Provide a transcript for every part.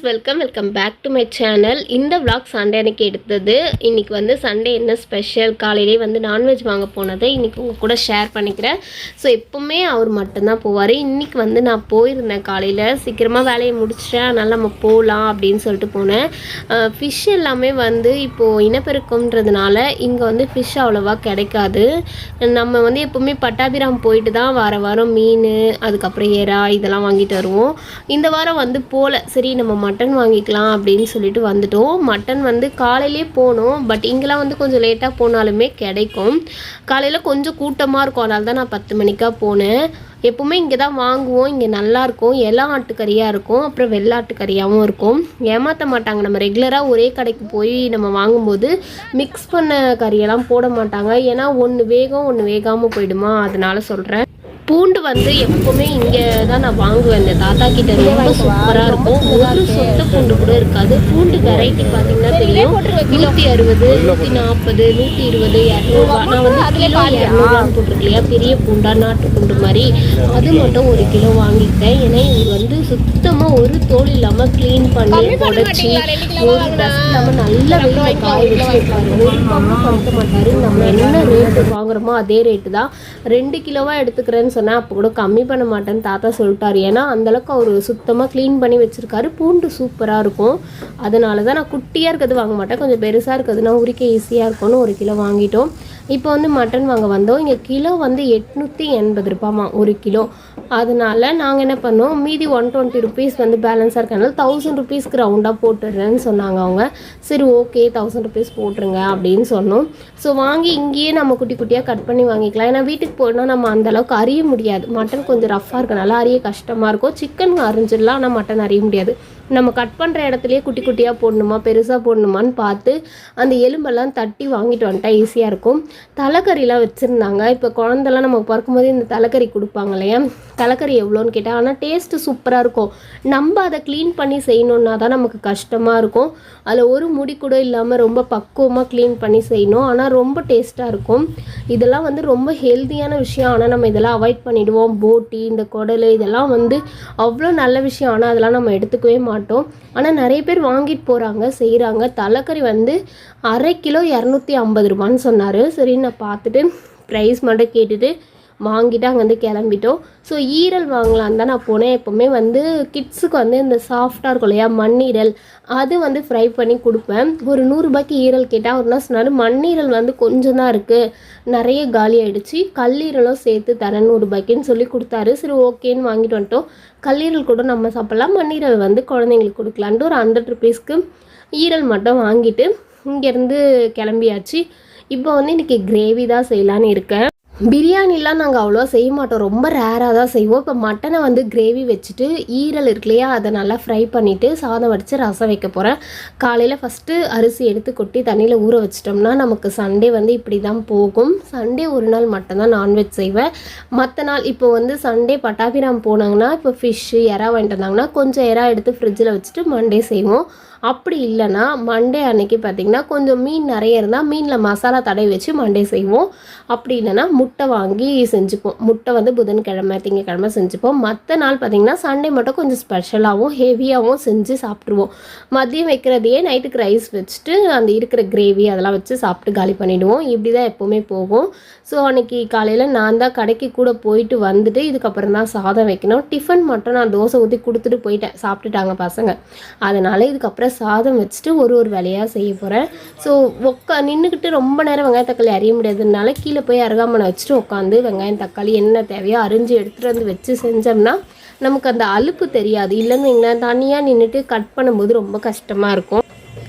Friends welcome welcome back to my channel இந்த vlog Sunday அன்றைக்கி எடுத்தது. இன்றைக்கி வந்து சண்டே என்ன ஸ்பெஷல் காலையிலே வந்து நான்வெஜ் வாங்க போனதை இன்றைக்கி உங்கள் கூட ஷேர் பண்ணிக்கிறேன். ஸோ எப்போவுமே அவர் மட்டும்தான் போவார். இன்றைக்கி வந்து நான் போயிருந்தேன் காலையில். சீக்கிரமாக வேலையை முடிச்சிட்டேன். அதனால் நம்ம போகலாம் அப்படின்னு சொல்லிட்டு போனேன். ஃபிஷ் எல்லாமே வந்து இப்போது இனப்பெருக்கம்ன்றதுனால இங்கே வந்து ஃபிஷ் அவ்வளோவா கிடைக்காது. நம்ம வந்து எப்போவுமே பட்டாபிராம் போயிட்டு தான் வார வாரம் மீன் அதுக்கப்புறம் எறா இதெல்லாம் வாங்கிட்டு வருவோம். இந்த வாரம் வந்து போகல சரி நம்ம மட்டன் வாங்கிக்கலாம் அப்படின்னு சொல்லிட்டு வந்துட்டோம். மட்டன் வந்து காலையிலே போனோம். பட் இங்கெல்லாம் வந்து கொஞ்சம் லேட்டாக போனாலுமே கிடைக்கும். காலையில் கொஞ்சம் கூட்டமாக இருக்கும். அதனால தான் நான் பத்து மணிக்காக போனேன். எப்போவுமே இங்கே தான் வாங்குவோம். இங்கே நல்லாயிருக்கும் எல்லா ஆட்டுக்கறியாக இருக்கும். அப்புறம் வெள்ளாட்டுக்கறியாகவும் இருக்கும். ஏமாற்ற மாட்டாங்க. நம்ம ரெகுலராக ஒரே கடைக்கு போய் நம்ம வாங்கும்போது மிக்ஸ் பண்ண கறியெல்லாம் போட மாட்டாங்க. ஏன்னா ஒன்று வேகம் ஒன்று வேகாமல் போயிடுமா. அதனால் சொல்கிறேன் பூண்டு வந்து எப்பவுமே இங்கே தான் நான் வாங்குவேன். இந்த தாத்தா கிட்ட ரொம்ப சூப்பராக இருக்கும். ஒரு சொத்த பூண்டு கூட இருக்காது. பூண்டு வெரைட்டி பார்த்தீங்கன்னா தெரியும். நூற்றி அறுபது நூற்றி நாற்பது நூற்றி இருபது இரநூறுவா. நான் வந்து கிலோ இரநூறுவான்னு போட்டிருக்கலையா பெரிய பூண்டா நாட்டு பூண்டு மாதிரி. அது மட்டும் ஒரு கிலோ வாங்கிக்கிட்டேன். ஏன்னா இவர் வந்து சுத்தமாக ஒரு தோல் இல்லாமல் க்ளீன் பண்ணி உடச்சி ஒரு இல்லாமல் நல்ல வெயிலில் காய வச்சு வைப்பாரு ஒரு படுத்த மாட்டாரு. நம்ம என்ன ரேட்டு வாங்குறோமோ அதே ரேட்டு தான். ரெண்டு கிலோவா எடுத்துக்கிறேன்னு சொன்னேன் அப்போ கூட கம்மி பண்ண மாட்டேன்னு தாத்தா சொல்லிட்டாரு. ஏன்னா அந்தளவுக்கு அவர் சுத்தமாக க்ளீன் பண்ணி வச்சிருக்காரு. பூண்டு சூப்பராக இருக்கும். அதனால தான் நான் குட்டியாக இருக்கிறது வாங்க மாட்டேன். கொஞ்சம் பெருசாக இருக்கிறதுனா உரிக்க ஈஸியாக இருக்கும்னு ஒரு கிலோ வாங்கிட்டோம். இப்போ வந்து மட்டன் வாங்க வந்தோம். இங்கே கிலோ வந்து எட்நூற்றி எண்பது ரூபாமா ஒரு கிலோ. அதனால் நாங்கள் என்ன பண்ணோம்? மீதி ஒன் டுவெண்ட்டி ருபீஸ் வந்து பேலன்ஸாக இருக்கனால தௌசண்ட் ருபீஸ்க்கு ரவுண்டாக போட்டுடுறேன்னு சொன்னாங்க அவங்க. சரி ஓகே தௌசண்ட் ருபீஸ் போட்டுருங்க அப்படின்னு சொன்னோம். ஸோ வாங்கி இங்கேயே நம்ம குட்டி குட்டியாக கட் பண்ணி வாங்கிக்கலாம். ஏன்னா வீட்டுக்கு போனால் நம்ம அந்த அளவுக்கு அறிய முடியாது. மட்டன் கொஞ்சம் ரஃப்பாக இருக்கனால அறிய கஷ்டமாக இருக்கும். சிக்கன் அரிஞ்சிடலாம் ஆனால் மட்டன் அறிய முடியாது. நம்ம கட் பண்ணுற இடத்துலையே குட்டி குட்டியாக போடணுமா பெருசாக போடணுமான்னு பார்த்து அந்த எலும்பெல்லாம் தட்டி வாங்கிட்டு வந்துட்டா ஈஸியாக இருக்கும். தலைக்கறிலாம் வச்சுருந்தாங்க. இப்போ குழந்தெல்லாம் நம்ம பிறக்கும்போது இந்த தலைக்கறி கொடுப்பாங்க இல்லையா? தலைக்கறி எவ்வளோன்னு கேட்டால் ஆனால் டேஸ்ட்டு சூப்பராக இருக்கும். நம்ம அதை க்ளீன் பண்ணி செய்யணுன்னா தான் நமக்கு கஷ்டமாக இருக்கும். அதில் ஒரு முடி கூட இல்லாமல் ரொம்ப பக்குவமாக க்ளீன் பண்ணி செய்யணும். ஆனால் ரொம்ப டேஸ்ட்டாக இருக்கும். இதெல்லாம் வந்து ரொம்ப ஹெல்த்தியான விஷயம். ஆனால் நம்ம இதெல்லாம் அவாய்ட் பண்ணிவிடுவோம் போட்டி இந்த குடல் இதெல்லாம் வந்து அவ்வளோ நல்ல விஷயம். ஆனால் அதெல்லாம் நம்ம எடுத்துக்கவே மாட்டோம். ஆனால் நிறைய பேர் வாங்கிட்டு போகிறாங்க செய்கிறாங்க தலைக்கறி வந்து அரை கிலோ இரநூத்தி ஐம்பது ரூபான்னு சொன்னார். சரி நான் பார்த்துட்டு ப்ரைஸ் மட்டும் கேட்டுட்டு வாங்கிட்டு அங்கேருந்து கிளம்பிட்டோம். ஸோ ஈரல் வாங்கலான்னு தான் நான் போனேன். எப்போவுமே வந்து கிட்ஸுக்கு வந்து இந்த சாஃப்டாக இருக்கும் இல்லையா? மண்ணீரல். அது வந்து ஃப்ரை பண்ணி கொடுப்பேன். ஒரு நூறுரூபாய்க்கு ஈரல் கேட்டால் அவர் என்ன சொன்னார் மண்ணீரல் வந்து கொஞ்சம் தான் இருக்குது நிறைய காலி ஆகிடுச்சு கல்லீரலும் சேர்த்து தரேன் நூறுரூபாய்க்குன்னு சொல்லி கொடுத்தாரு. சரி ஓகேன்னு வாங்கிட்டு வந்துட்டோம். கல்லீரல் கூட நம்ம சாப்பிட்லாம். மண்ணீரல் வந்து குழந்தைங்களுக்கு கொடுக்கலான்ட்டு ஒரு ஹண்ட்ரட் ருபீஸ்க்கு ஈரல் மட்டும் வாங்கிட்டு இங்கேருந்து கிளம்பியாச்சு. இப்போ வந்து இன்றைக்கி கிரேவி தான் செய்யலான்னு இருக்கேன். பிரியாணிலாம் நாங்கள் அவ்வளோவா செய்ய மாட்டோம். ரொம்ப ரேராக தான் செய்வோம். இப்போ மட்டனை வந்து கிரேவி வச்சுட்டு ஈரல் இருக்கு இல்லையா அதை நல்லா ஃப்ரை பண்ணிவிட்டு சாதம் வடித்து ரசம் வைக்க போகிறேன் காலையில் ஃபஸ்ட்டு அரிசி எடுத்து கொட்டி தண்ணியில் ஊற வச்சிட்டோம்னா நமக்கு சண்டே வந்து இப்படி தான் போகும். சண்டே ஒரு நாள் மட்டும்தான் நான்வெஜ் செய்வேன். மற்ற நாள் இப்போ வந்து சண்டே பட்டாபிராம் போனாங்கன்னா இப்போ ஃபிஷ்ஷு எறா வாங்கிட்டு வந்தாங்கன்னா கொஞ்சம் எறா எடுத்து ஃப்ரிட்ஜில் வச்சுட்டு மண்டே செய்வோம். அப்படி இல்லைன்னா மண்டே அன்னைக்கு பார்த்திங்கன்னா கொஞ்சம் மீன் நிறைய இருந்தால் மீனில் மசாலா தடவி வச்சு மண்டே செய்வோம். அப்படி இல்லைன்னா முட்டை வாங்கி செஞ்சுப்போம். முட்டை வந்து புதன்கிழமை திங்கக்கிழமை செஞ்சுப்போம். மற்ற நாள் பார்த்திங்கன்னா சண்டே மட்டும் கொஞ்சம் ஸ்பெஷலாகவும் ஹெவியாகவும் செஞ்சு சாப்பிட்ருவோம் மதியம் வைக்கிறதையே நைட்டுக்கு ரைஸ் வச்சுட்டு அந்த இருக்கிற கிரேவி அதெல்லாம் வச்சு சாப்பிட்டு காலி பண்ணிவிடுவோம் இப்படி தான் எப்போவுமே போகும். ஸோ அன்னைக்கு காலையில் நான் தான் கடைக்கு கூட போயிட்டு வந்துட்டு இதுக்கப்புறம் தான் சாதம் வைக்கணும். டிஃபன் மட்டும் நான் தோசை ஊற்றி கொடுத்துட்டு போயிட்டேன். சாப்பிட்டுட்டாங்க பசங்க. அதனால் இதுக்கப்புறம் சாதம் வச்சுட்டு ஒரு ஒரு வேலையாக செய்ய போகிறேன் ஸோ உக்கா நின்றுக்கிட்டு ரொம்ப நேரம் வெங்காயம் தக்காளி அறிய முடியாதுனால கீழே போய் அருகாமனை வச்சுட்டு உட்காந்து வெங்காயம் தக்காளி என்ன தேவையோ அரிஞ்சு எடுத்துகிட்டு வந்து வச்சு செஞ்சோம்னா நமக்கு அந்த அலுப்பு தெரியாது. இல்லைன்னு தனியாக நின்றுட்டு கட் பண்ணும்போது ரொம்ப கஷ்டமாக இருக்கும்.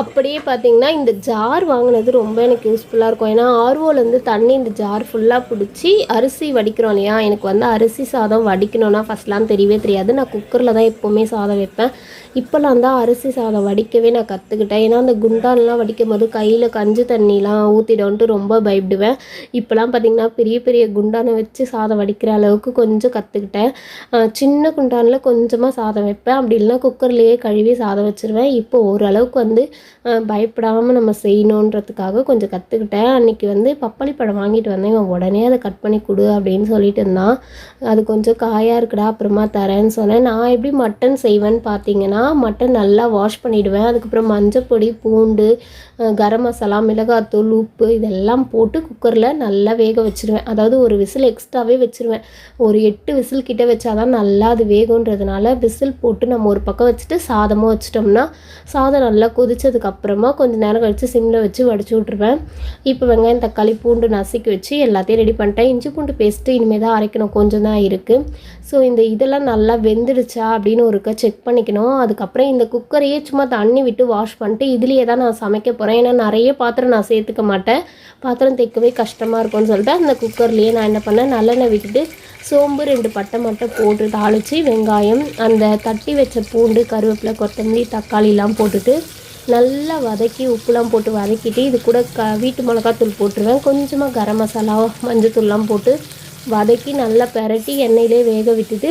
அப்படியே பார்த்தீங்கன்னா இந்த ஜார் வாங்கினது ரொம்ப எனக்கு யூஸ்ஃபுல்லாக இருக்கும். ஏன்னா ஆர்வோலேருந்து தண்ணி இந்த ஜார் ஃபுல்லாக பிடிச்சி அரிசி வடிக்கிறோம் இல்லையா? எனக்கு வந்து அரிசி சாதம் வடிக்கணும்னா ஃபஸ்ட்லாம் தெரியவே தெரியாது. நான் குக்கரில் தான் எப்போவுமே சாதம் வைப்பேன். இப்போலாம் தான் அரிசி சாதம் வடிக்கவே நான் கற்றுக்கிட்டேன் ஏன்னா அந்த குண்டான்லாம் வடிக்கும் போது கையில் கஞ்சி தண்ணிலாம் ஊற்றிடோன்ட்டு ரொம்ப பயப்படுவேன். இப்போலாம் பார்த்திங்கன்னா பெரிய பெரிய குண்டானை வச்சு சாதம் வடிக்கிற அளவுக்கு கொஞ்சம் கற்றுக்கிட்டேன் சின்ன குண்டானில் கொஞ்சமாக சாதம் வைப்பேன். அப்படி இல்லைனா குக்கர்லேயே கழுவி சாதம் வச்சுருவேன். இப்போ ஓரளவுக்கு வந்து பயப்படாமல் நம்ம செய்யணுன்றதுக்காக கொஞ்சம் கற்றுக்கிட்டேன் அன்றைக்கி வந்து பப்பாளி பழம் வாங்கிட்டு வந்தேன். இவன் உடனே அதை கட் பண்ணி கொடு அப்படின்னு சொல்லிட்டு இருந்தான். அது கொஞ்சம் காயாக இருக்குடா அப்புறமா தரேன்னு சொன்னேன். நான் எப்படி மட்டன் செய்வேன்னு பார்த்தீங்கன்னா மட்டன் நல்லா வாஷ் பண்ணிவிடுவேன் அதுக்கப்புறம் மஞ்சப்பொடி பூண்டு கரம் மசாலா மிளகாத்தூள் உப்பு இதெல்லாம் போட்டு குக்கரில் நல்லா வேக வச்சிருவேன். அதாவது ஒரு விசில் எக்ஸ்ட்ராவே வச்சுருவேன். ஒரு எட்டு விசில் கிட்ட வச்சாதான் நல்லா அது வேகுன்றதுனால விசில் போட்டு நம்ம ஒரு பக்கம் வச்சுட்டு சாதமும் வச்சிட்டோம்னா சாதம் நல்லா கொதிச்சதுக்கு அப்புறமா கொஞ்சம் நேரம் கழித்து சிம்மில் வச்சு வடிச்சு விட்ருவேன் இப்போ வெங்காயம் தக்காளி பூண்டு நசுக்கி வச்சு எல்லாத்தையும் ரெடி பண்ணிட்டேன். இஞ்சி பூண்டு பேஸ்ட்டு இனிமேல் தான் அரைக்கணும். கொஞ்சம் தான் இருக்குது ஸோ இந்த இதெல்லாம் நல்லா வெந்துடுச்சா அப்படின்னு ஒருக்க செக் பண்ணிக்கணும். அதுக்கப்புறம் இந்த குக்கரையே சும்மா தண்ணி விட்டு வாஷ் பண்ணிட்டு இதுலேயே தான் நான் சமைக்க போகிறேன் ஏன்னா நிறைய பாத்திரம் நான் சேர்த்துக்க மாட்டேன். பாத்திரம் தைக்கவே கஷ்டமாக இருக்கும்னு சொல்லிட்டு அந்த குக்கர்லேயே நான் என்ன பண்ணேன்? நல்லெண்ணெய் விட்டுட்டு சோம்பு ரெண்டு பட்டை மட்டும் போட்டு தாளித்து வெங்காயம் அந்த தட்டி வச்ச பூண்டு கருவேப்பிலை கொத்தமல்லி தக்காளிலாம் போட்டுட்டு நல்லா வதக்கி உப்புலாம் போட்டு வதக்கிட்டு இது கூட க வீட்டு மிளகாத்தூள் போட்டுருவேன். கொஞ்சமாக கரம் மசாலா மஞ்சத்தூள்லாம் போட்டு வதக்கி நல்லா பெரட்டி எண்ணெயிலே வேக விட்டுட்டு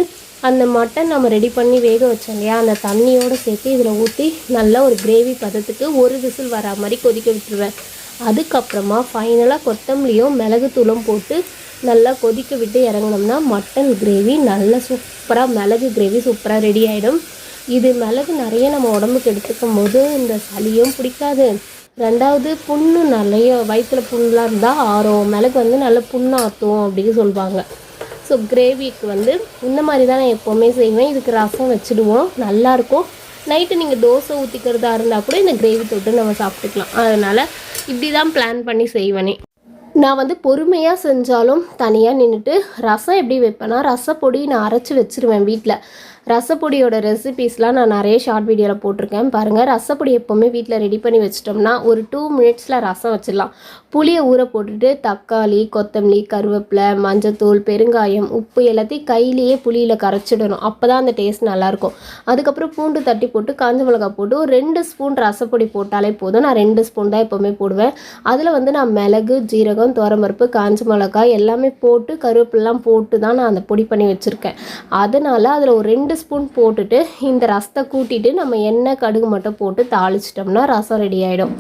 அந்த மட்டன் நம்ம ரெடி பண்ணி வேக வச்சோம் இல்லையா? அந்த தண்ணியோடு சேர்த்து இதில் ஊற்றி நல்லா ஒரு கிரேவி பதத்துக்கு ஒரு விசில் வரா மாதிரி கொதிக்க விட்டுருவேன். அதுக்கப்புறமா ஃபைனலாக கொத்தமல்லியும் மிளகுத்தூளும் போட்டு நல்லா கொதிக்க விட்டு இறங்கினோம்னா மட்டன் கிரேவி நல்லா சூப்பராக மிளகு கிரேவி சூப்பராக ரெடி ஆகிடும் இது மிளகு நிறைய நம்ம உடம்புக்கு எடுத்துக்கும் போது இந்த சளியும் பிடிக்காது. ரெண்டாவது புண்ணு நிறைய வயிற்றில் புண்ணெலாம் இருந்தால் ஆறும். மிளகு வந்து நல்ல புண்ணாத்தும் அப்படின்னு சொல்லுவாங்க. ஸோ கிரேவிக்கு வந்து இந்த மாதிரி தான் நான் எப்போவுமே செய்வேன். இதுக்கு ரசம் வச்சுடுவோம். நல்லாயிருக்கும் நைட்டு நீங்கள் தோசை ஊற்றிக்கிறதா இருந்தால் கூட இந்த கிரேவி தொட்டு நம்ம சாப்பிட்டுக்கலாம். அதனால் இப்படி தான் பிளான் பண்ணி செய்வேனே. நான் வந்து பொறுமையாக செஞ்சாலும் தனியாக நின்றுட்டு ரசம் எப்படி வைப்பேன்னா ரசப்பொடி நான் அரைச்சி வச்சிருவேன் வீட்டில் ரசப்பொடியோட ரெசிபீஸ்லாம் நான் நிறைய ஷார்ட் வீடியோவில் போட்டிருக்கேன். பாருங்கள் ரசப்பொடி எப்போவுமே வீட்டில் ரெடி பண்ணி வச்சிட்டோம்னா ஒரு டூ மினிட்ஸில் ரசம் வச்சிடலாம். புளியை ஊற போட்டுட்டு தக்காளி கொத்தமல்லி கருவேப்பிலை மஞ்சத்தூள் பெருங்காயம் உப்பு எல்லாத்தையும் கையிலேயே புளியில் கரைச்சிடணும். அப்போ தான் அந்த டேஸ்ட் நல்லாயிருக்கும். அதுக்கப்புறம் பூண்டு தட்டி போட்டு காஞ்ச மிளகாய் போட்டு ஒரு ரெண்டு ஸ்பூன் ரசப்பொடி போட்டாலே போதும். நான் ரெண்டு ஸ்பூன் தான் எப்போவுமே போடுவேன். அதில் வந்து நான் மிளகு ஜீரகம் துவரம்பருப்பு காஞ்ச மிளகாய் எல்லாமே போட்டு கருவேப்பிலாம் போட்டு தான் நான் அந்த பொடி பண்ணி வச்சுருக்கேன். அதனால் அதில் ஒரு ரெண்டு ஸ்பூன் போட்டுட்டு இந்த ரசத்தை கூட்டிட்டு நம்ம எண்ணெய் கடுகு மட்டும் போட்டு தாளிச்சிட்டோம்னா ரசம் ரெடி ஆகிடும்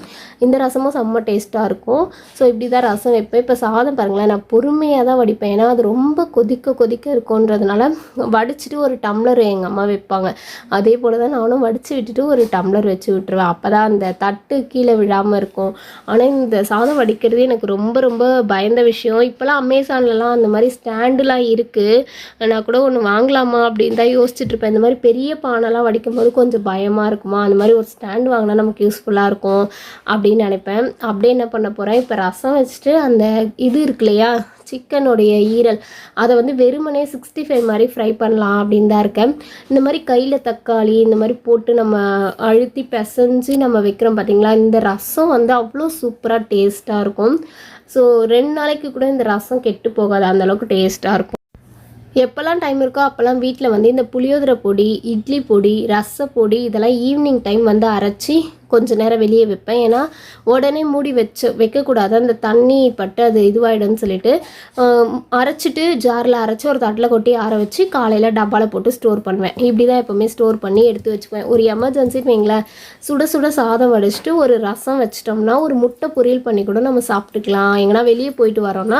இந்த ரசமும் செம்ம டேஸ்ட்டாக இருக்கும். ஸோ இப்படி தான் ரசம் வைப்பேன். இப்போ சாதம் பாருங்களேன் நான் பொறுமையாக தான் வடிப்பேன். ஏன்னா அது ரொம்ப கொதிக்க கொதிக்க இருக்குன்றதுனால வடிச்சிட்டு ஒரு டம்ளர் எங்கள் அம்மா வைப்பாங்க. அதே போல் தான் நானும் வடித்து விட்டுட்டு ஒரு டம்ளர் வச்சு விட்டுருவேன். அப்போ தான் அந்த தட்டு கீழே விழாமல் இருக்கும். ஆனால் இந்த சாதம் வடிக்கிறது எனக்கு ரொம்ப ரொம்ப பயந்த விஷயம். இப்போலாம் அமேசான்லலாம் அந்த மாதிரி ஸ்டாண்டுலாம் இருக்குது நான் கூட ஒன்று வாங்கலாமா அப்படின்னு தான் யோசிச்சு வச்சுட்ருப்பேன். இந்த மாதிரி பெரிய பானைலாம் வடிக்கும் போது கொஞ்சம் பயமாக இருக்குமா? அந்த மாதிரி ஒரு ஸ்டாண்ட் வாங்கினா நமக்கு யூஸ்ஃபுல்லாக இருக்கும் அப்படின்னு நினைப்பேன். அப்படியே என்ன பண்ண போகிறேன் இப்போ ரசம் வச்சுட்டு அந்த இது இருக்கு இல்லையா? சிக்கனுடைய ஈரல். அதை வந்து வெறுமனே சிக்ஸ்டி ஃபைவ் மாதிரி ஃப்ரை பண்ணலாம் அப்படின்னு தான் இருக்கேன். இந்த மாதிரி கையில் தக்காளி இந்த மாதிரி போட்டு நம்ம அழுத்தி பிசைஞ்சு நம்ம வைக்கிறோம் பார்த்தீங்களா இந்த ரசம் வந்து அவ்வளோ சூப்பராக டேஸ்ட்டாக இருக்கும். ஸோ ரெண்டு நாளைக்கு கூட இந்த ரசம் கெட்டு போகாது. அந்த அளவுக்கு டேஸ்ட்டாக இருக்கும். எப்போல்லாம் டைம் இருக்கோ அப்போல்லாம் வீட்டில் வந்து இந்த புளியோதரை பொடி இட்லி பொடி ரசப்பொடி இதெல்லாம் ஈவினிங் டைம் வந்து அரைச்சி கொஞ்ச நேரம் வெளியே வைப்பேன். ஏன்னா உடனே மூடி வச்சு வைக்கக்கூடாது. அந்த தண்ணி பட்டு அது இதுவாகிடும்னு சொல்லிட்டு அரைச்சிட்டு ஜாரில் அரைச்சி ஒரு தட்டில் கொட்டி ஆற வச்சு காலையில் டப்பாவில் போட்டு ஸ்டோர் பண்ணுவேன். இப்படி தான் எப்போவுமே ஸ்டோர் பண்ணி எடுத்து வச்சுக்குவேன். ஒரு எமர்ஜென்சின்னு வைங்களேன் சுட சுட சாதம் வடிச்சிட்டு ஒரு ரசம் வச்சிட்டோம்னா ஒரு முட்டை பொரியல் பண்ணி கூட நம்ம சாப்பிட்டுக்கலாம். எங்கன்னா வெளியே போயிட்டு வரோம்னா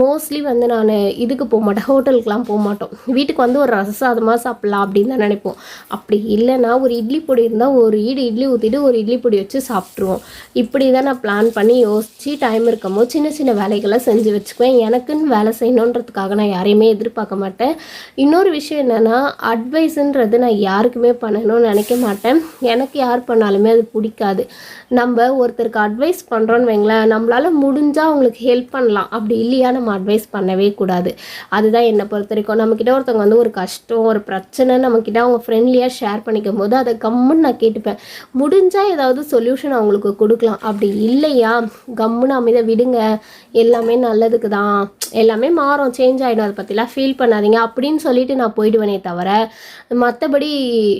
மோஸ்ட்லி வந்து நான் இதுக்கு போக மாட்டேன். ஹோட்டலுக்குலாம் போக மாட்டோம். வீட்டுக்கு வந்து ஒரு ரச சாதமாக சாப்பிட்லாம் அப்படின்னு தான் நினைப்போம். அப்படி இல்லைன்னா ஒரு இட்லி பொடி இருந்தால் ஒரு ஈடு இட்லி ஊற்றிட்டு ஒரு இட்லி பொடி வச்சு சாப்பிட்ருவோம் இப்படி தான் நான் பிளான் பண்ணி யோசித்து டைம் இருக்கமோ சின்ன சின்ன வேலைகளை செஞ்சு வச்சுக்குவேன். எனக்குன்னு வேலை செய்யணுன்றதுக்காக நான் யாரையுமே எதிர்பார்க்க மாட்டேன். இன்னொரு விஷயம் என்னென்னா அட்வைஸுன்றது நான் யாருக்குமே பண்ணணும்னு நினைக்க மாட்டேன். எனக்கு யார் பண்ணாலுமே அது பிடிக்காது. நம்ம ஒருத்தருக்கு அட்வைஸ் பண்ணுறோன்னு வைங்களேன் நம்மளால் முடிஞ்சால் அவங்களுக்கு ஹெல்ப் பண்ணலாம். அப்படி இல்லையா நம்ம அட்வைஸ் பண்ணவே கூடாது. அதுதான் என்னை பொறுத்த வரைக்கும். நம்மக்கிட்ட ஒருத்தவங்க வந்து ஒரு கஷ்டம் ஒரு பிரச்சனை நம்மக்கிட்ட அவங்க ஃப்ரெண்ட்லியாக ஷேர் பண்ணிக்கும் போது அதை கம்முன்னு நான் கேட்டுப்பேன். முடிஞ்சால் ஏதாவது சொல்யூஷன் அவங்களுக்கு கொடுக்கலாம். அப்படி இல்லையா? கம்முன்னு அமைதியாக விடுங்க. எல்லாமே நல்லதுக்கு தான். எல்லாமே மாறும். சேஞ்ச் ஆகிடும் அதை பற்றிலாம் ஃபீல் பண்ணாதீங்க. அப்படின்னு சொல்லிட்டு நான் போயிடுவேனே தவிர மற்றபடி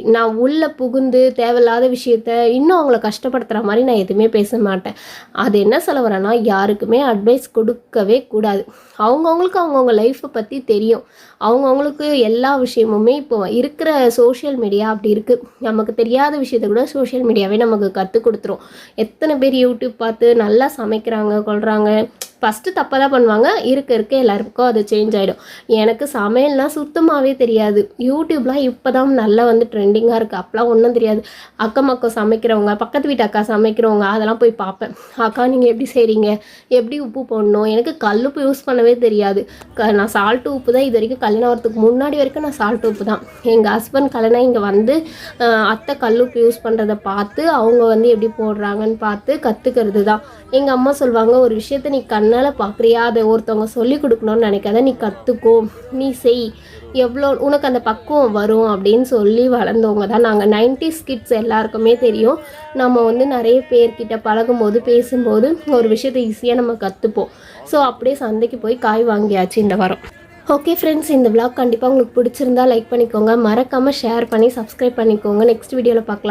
நான் உள்ளே புகுந்து தேவையில்லாத விஷயத்த இன்னும் அவங்கள கஷ்டப்படுத்துகிற மாதிரி நான் எதுவுமே பேச மாட்டேன். அது என்ன சொல்ல வரேன்னா யாருக்குமே அட்வைஸ் கொடுக்கவே கூடாது. அவங்கவுங்களுக்கு அவங்கவுங்க லைஃப்பை பற்றி தெரியும். அவங்கவுங்களுக்கு எல்லா விஷயமுமே இப்போ இருக்கிற சோஷியல் மீடியா அப்படி இருக்குது நமக்கு தெரியாத விஷயத்த கூட சோஷியல் மீடியாவே நமக்கு நமக்கு கற்றுக் கொடுத்துரும். எத்தனை பேர் யூடியூப் பார்த்து நல்லா சமைக்கிறாங்க கொள்கிறாங்க ஃபஸ்ட்டு தப்பாக தான் பண்ணுவாங்க. இருக்க இருக்க எல்லாருக்கும் அது சேஞ்ச் ஆகிடும் எனக்கு சமையல்னால் சுத்தமாகவே தெரியாது. யூடியூப்லாம் இப்போ தான் நல்லா வந்து ட்ரெண்டிங்காக இருக்குது அப்போலாம் ஒன்றும் தெரியாது. அக்கம் பக்கம் சமைக்கிறவங்க பக்கத்து வீட்டு அக்கா சமைக்கிறவங்க அதெல்லாம் போய் பார்ப்பேன். அக்கா நீங்கள் எப்படி செய்கிறீங்க எப்படி உப்பு போடணும்? எனக்கு கல் உப்பு யூஸ் பண்ணவே தெரியாது. க நான் சால்ட்டு உப்பு தான் இது வரைக்கும் கல்யாணம் வரத்துக்கு முன்னாடி வரைக்கும் நான் சால்ட் உப்பு தான். எங்கள் ஹஸ்பண்ட் கல்யாணம் இங்கே வந்து அத்தை கல் உப்பு யூஸ் பண்ணுறதை பார்த்து அவங்க வந்து எப்படி போடுறாங்கன்னு பார்த்து கற்றுக்கிறது தான். எங்கள் அம்மா சொல்லுவாங்க ஒரு விஷயத்த நீ கண் கண்ணால் பார்க்குறியா அதை ஒருத்தவங்க சொல்லி கொடுக்கணும்னு நினைக்காத. நீ கற்றுக்கோ நீ செய். எவ்வளோ உனக்கு அந்த பக்குவம் வரும் அப்படின்னு சொல்லி வளர்ந்தவங்க தான் நாங்கள் நைன்டி கிட்ஸ் எல்லாருக்குமே தெரியும். நம்ம வந்து நிறைய பேர்கிட்ட பழகும்போது பேசும்போது ஒரு விஷயத்தை ஈஸியாக நம்ம கற்றுப்போம் ஸோ அப்படியே சந்தைக்கு போய் காய் வாங்கியாச்சு இந்த வாரம். ஓகே ஃப்ரெண்ட்ஸ் இந்த விளாக் கண்டிப்பாக உங்களுக்கு பிடிச்சிருந்தா லைக் பண்ணிக்கோங்க. மறக்காமல் ஷேர் பண்ணி சப்ஸ்கிரைப் பண்ணிக்கோங்க. நெக்ஸ்ட் வீடியோவில் பார்க்கலாம்.